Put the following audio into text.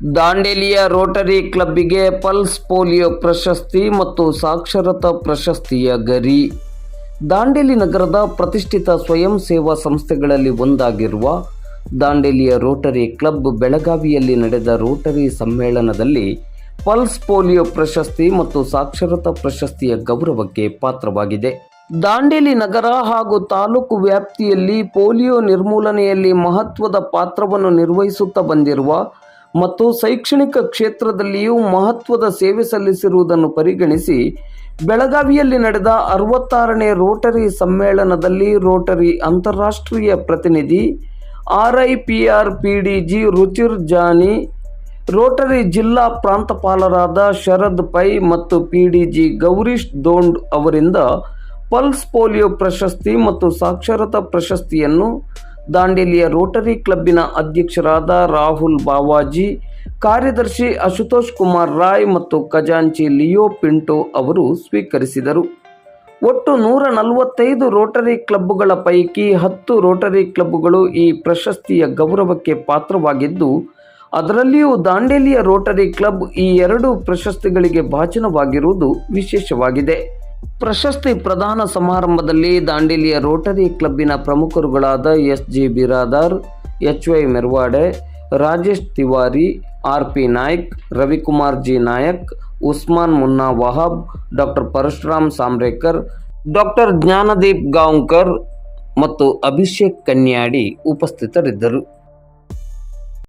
ದಾಂಡೇಲಿಯ rotary ಕ್ಲಬ್ಬಿಗೆ pulse polio ಪ್ರಶಸ್ತಿ ಮತ್ತು ಸಾಕ್ಷರತಾ ಪ್ರಶಸ್ತಿಯ ಗರಿ. ದಾಂಡೇಲಿ ನಗರದ ಪ್ರತಿಷ್ಠಿತ ಸ್ವಯಂ ಸೇವಾ ಸಂಸ್ಥೆಗಳಲ್ಲಿ ಒಂದಾಗಿರುವ ದಾಂಡೇಲಿಯ ರೋಟರಿ ಕ್ಲಬ್ ಬೆಳಗಾವಿಯಲ್ಲಿ ನಡೆದ ರೋಟರಿ ಸಮ್ಮೇಳನದಲ್ಲಿ ಪಲ್ಸ್ ಪೋಲಿಯೋ ಪ್ರಶಸ್ತಿ ಮತ್ತು ಸಾಕ್ಷರತಾ ಪ್ರಶಸ್ತಿಯ ಗೌರವಕ್ಕೆ ಪಾತ್ರವಾಗಿದೆ. ದಾಂಡೇಲಿ ನಗರ ಹಾಗೂ ತಾಲೂಕು ವ್ಯಾಪ್ತಿಯಲ್ಲಿ ಪೋಲಿಯೋ ನಿರ್ಮೂಲನೆಯಲ್ಲಿ ಮಹತ್ವದ ಪಾತ್ರವನ್ನು ನಿರ್ವಹಿಸುತ್ತಾ ಬಂದಿರುವ ಮತ್ತು ಶೈಕ್ಷಣಿಕ ಕ್ಷೇತ್ರದಲ್ಲಿಯೂ ಮಹತ್ವದ ಸೇವೆ ಸಲ್ಲಿಸಿರುವುದನ್ನು ಪರಿಗಣಿಸಿ ಬೆಳಗಾವಿಯಲ್ಲಿ ನಡೆದ ಅರವತ್ತಾರನೇ ರೋಟರಿ ಸಮ್ಮೇಳನದಲ್ಲಿ ರೋಟರಿ ಅಂತಾರಾಷ್ಟ್ರೀಯ ಪ್ರತಿನಿಧಿ R I P R P D G Ruchir Jani, Rotary ಜಿಲ್ಲಾ ಪ್ರಾಂತಪಾಲರಾದ ಶರದ್ ಪೈ ಮತ್ತು P D G Gourish Dond ಅವರಿಂದ ಪಲ್ಸ್ ಪೋಲಿಯೋ ಪ್ರಶಸ್ತಿ ಮತ್ತು ಸಾಕ್ಷರತಾ ಪ್ರಶಸ್ತಿಯನ್ನು ದಾಂಡೇಲಿಯ ರೋಟರಿ ಕ್ಲಬ್ಬಿನ ಅಧ್ಯಕ್ಷರಾದ ರಾಹುಲ್ ಬಾವಾಜಿ, ಕಾರ್ಯದರ್ಶಿ ಅಶುತೋಷ್ ಕುಮಾರ್ ರಾಯ್ ಮತ್ತು ಖಜಾಂಚಿ ಲಿಯೋ ಪಿಂಟೋ ಅವರು ಸ್ವೀಕರಿಸಿದರು. ಒಟ್ಟು ನೂರ ನಲವತ್ತೈದು ರೋಟರಿ ಕ್ಲಬ್ಗಳ ಪೈಕಿ ಹತ್ತು ರೋಟರಿ ಕ್ಲಬ್ಗಳು ಈ ಪ್ರಶಸ್ತಿಯ ಗೌರವಕ್ಕೆ ಪಾತ್ರವಾಗಿದ್ದು, ಅದರಲ್ಲಿಯೂ ದಾಂಡೇಲಿಯ ರೋಟರಿ ಕ್ಲಬ್ ಈ ಎರಡು ಪ್ರಶಸ್ತಿಗಳಿಗೆ ಭಾಜನವಾಗಿರುವುದು ವಿಶೇಷವಾಗಿದೆ. ಪ್ರಶಸ್ತಿ ಪ್ರದಾನ ಸಮಾರಂಭದಲ್ಲಿ ದಾಂಡೇಲಿಯ ರೋಟರಿ ಕ್ಲಬ್ಬಿನ ಪ್ರಮುಖರುಗಳಾದ S G Biradar, H Y Merwade, Rajesh Tiwari, R P Naik, Ravikumar G Nayak, Usman Munna Wahab, doctor Parashuram Samrekar, doctor Jnanadeep Gaonkar ಮತ್ತು ಅಭಿಷೇಕ್ ಕನ್ಯಾಡಿ ಉಪಸ್ಥಿತರಿದ್ದರು.